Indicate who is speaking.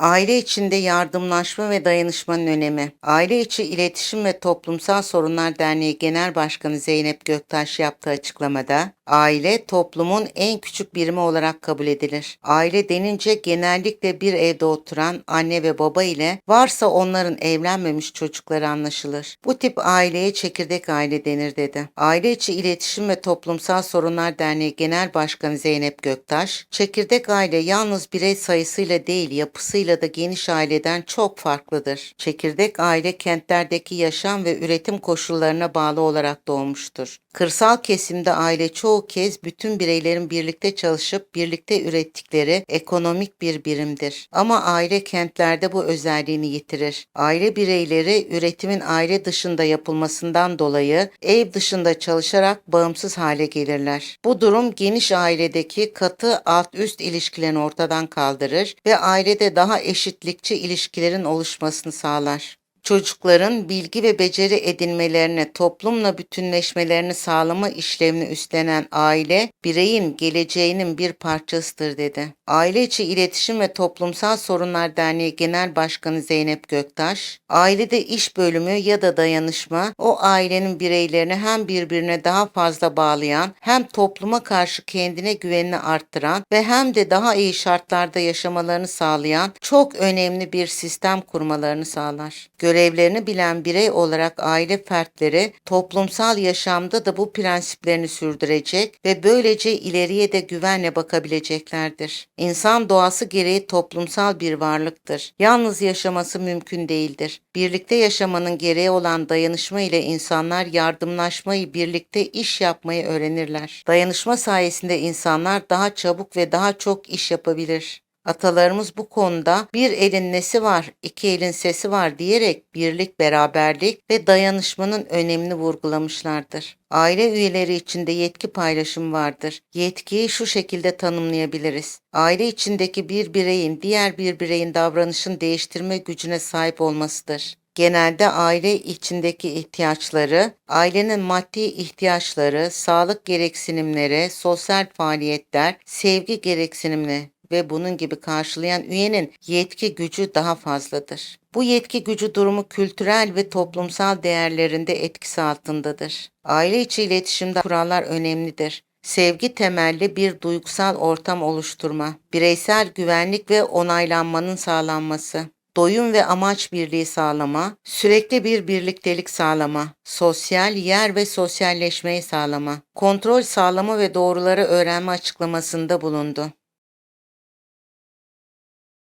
Speaker 1: Aile içinde yardımlaşma ve dayanışmanın önemi. Aile içi İletişim ve Toplumsal Sorunlar Derneği Genel Başkanı Zeynep Göktaş yaptığı açıklamada, aile toplumun en küçük birimi olarak kabul edilir. Aile denince genellikle bir evde oturan anne ve baba ile varsa onların evlenmemiş çocukları anlaşılır. Bu tip aileye çekirdek aile denir dedi. Aile içi İletişim ve Toplumsal Sorunlar Derneği Genel Başkanı Zeynep Göktaş, çekirdek aile yalnız birey sayısıyla değil yapısıyla da geniş aileden çok farklıdır. Çekirdek aile kentlerdeki yaşam ve üretim koşullarına bağlı olarak doğmuştur. Kırsal kesimde aile çoğu kez bütün bireylerin birlikte çalışıp birlikte ürettikleri ekonomik bir birimdir. Ama aile kentlerde bu özelliğini yitirir. Aile bireyleri üretimin aile dışında yapılmasından dolayı ev dışında çalışarak bağımsız hale gelirler. Bu durum geniş ailedeki katı alt-üst ilişkilerini ortadan kaldırır ve ailede daha eşitlikçi ilişkilerin oluşmasını sağlar. Çocukların bilgi ve beceri edinmelerini, toplumla bütünleşmelerini sağlama işlevini üstlenen aile, bireyin geleceğinin bir parçasıdır dedi. Aile içi İletişim ve Toplumsal Sorunlar Derneği Genel Başkanı Zeynep Göktaş, ailede iş bölümü ya da dayanışma, o ailenin bireylerini hem birbirine daha fazla bağlayan, hem topluma karşı kendine güvenini arttıran ve hem de daha iyi şartlarda yaşamalarını sağlayan çok önemli bir sistem kurmalarını sağlar. Görevlerini bilen birey olarak aile fertleri toplumsal yaşamda da bu prensiplerini sürdürecek ve böylece ileriye de güvenle bakabileceklerdir. İnsan doğası gereği toplumsal bir varlıktır. Yalnız yaşaması mümkün değildir. Birlikte yaşamanın gereği olan dayanışma ile insanlar yardımlaşmayı, birlikte iş yapmayı öğrenirler. Dayanışma sayesinde insanlar daha çabuk ve daha çok iş yapabilir. Atalarımız bu konuda bir elin nesi var, iki elin sesi var diyerek birlik, beraberlik ve dayanışmanın önemini vurgulamışlardır. Aile üyeleri içinde yetki paylaşımı vardır. Yetkiyi şu şekilde tanımlayabiliriz. Aile içindeki bir bireyin diğer bir bireyin davranışını değiştirme gücüne sahip olmasıdır. Genelde aile içindeki ihtiyaçları, ailenin maddi ihtiyaçları, sağlık gereksinimleri, sosyal faaliyetler, sevgi gereksinimleri ve bunun gibi karşılayan üyenin yetki gücü daha fazladır. Bu yetki gücü durumu kültürel ve toplumsal değerlerinde etkisi altındadır. Aile içi iletişimde kurallar önemlidir. Sevgi temelli bir duygusal ortam oluşturma, bireysel güvenlik ve onaylanmanın sağlanması, doyum ve amaç birliği sağlama, sürekli bir birliktelik sağlama, sosyal yer ve sosyalleşmeyi sağlama, kontrol sağlama ve doğruları öğrenme açıklamasında bulundu.